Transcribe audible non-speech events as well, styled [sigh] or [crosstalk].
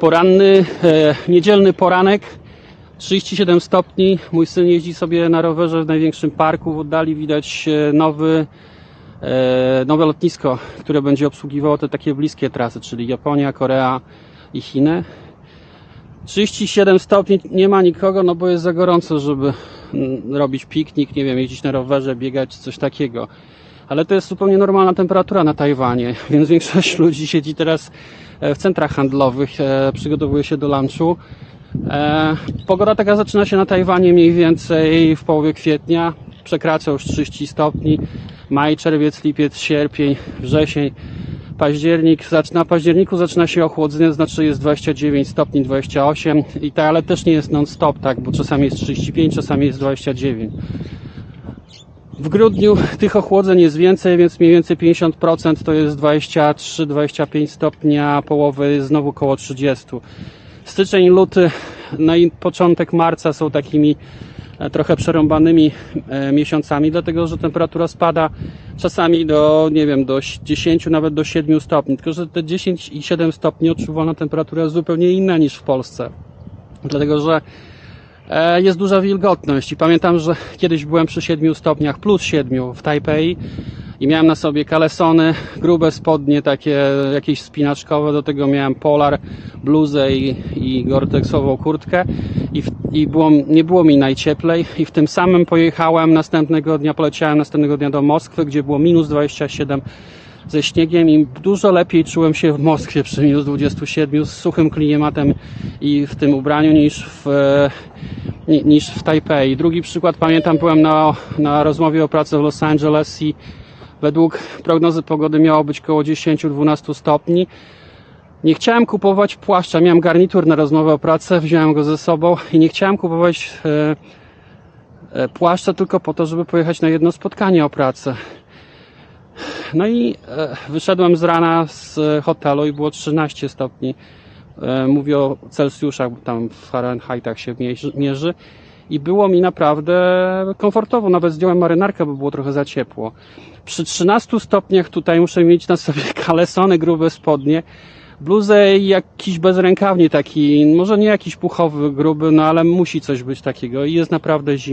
Poranny, e, niedzielny poranek, 37 stopni. Mój syn jeździ sobie na rowerze w największym parku. W oddali widać e, nowy, e, nowe lotnisko, które będzie obsługiwało te takie bliskie trasy, czyli Japonia, Korea i Chiny. 37 stopni, nie ma nikogo, no bo jest za gorąco, żeby mm, robić piknik, nie wiem, jeździć na rowerze, biegać, coś takiego. Ale to jest zupełnie normalna temperatura na Tajwanie, [laughs] więc większość ludzi siedzi teraz w centrach handlowych, e, przygotowuje się do lunchu. E, Pogoda taka zaczyna się na Tajwanie mniej więcej w połowie kwietnia, przekracza już 30 stopni. Maj, czerwiec, lipiec, sierpień, wrzesień, październik. Na październiku zaczyna się ochłodzenie, znaczy jest 29 stopni, 28 i tak, ale też nie jest non-stop, tak, bo czasami jest 35, czasami jest 29. W grudniu tych ochłodzeń jest więcej, więc mniej więcej 50% to jest 23-25 stopni, a połowy znowu około 30. Styczeń, luty, no i początek marca są takimi e, trochę przerąbanymi e, miesiącami, dlatego że temperatura spada czasami do, nie wiem, do 10, nawet do 7 stopni. Tylko, że te 10 i 7 stopni odczuwalna temperatura jest zupełnie inna niż w Polsce. Dlatego, że jest duża wilgotność i pamiętam, że kiedyś byłem przy 7 stopniach plus 7 w Tajpei i miałem na sobie kalesony, grube spodnie takie jakieś spinaczkowe, do tego miałem polar, bluzę i, i gortexową kurtkę i, w, i było, nie było mi najcieplej i w tym samym pojechałem następnego dnia, poleciałem następnego dnia do Moskwy, gdzie było minus 27 ze śniegiem i dużo lepiej czułem się w Moskwie przy minus 27 z suchym klimatem i w tym ubraniu niż w, e, ni- niż w Tajpei. Drugi przykład pamiętam, byłem na, na rozmowie o pracy w Los Angeles i według prognozy pogody miało być około 10-12 stopni. Nie chciałem kupować płaszcza, miałem garnitur na rozmowę o pracę, wziąłem go ze sobą i nie chciałem kupować e, e, płaszcza tylko po to, żeby pojechać na jedno spotkanie o pracę. No i e, wyszedłem z rana z hotelu i było 13 stopni. E, mówię o Celsjuszach, bo tam w Fahrenheitach się mierzy. I było mi naprawdę komfortowo. Nawet zdjąłem marynarkę, bo było trochę za ciepło. Przy 13 stopniach tutaj muszę mieć na sobie [laughs] kalesony, grube spodnie, bluzę i jakiś bezrękawnik taki, może nie jakiś puchowy, gruby, no ale musi coś być takiego i jest naprawdę zimno.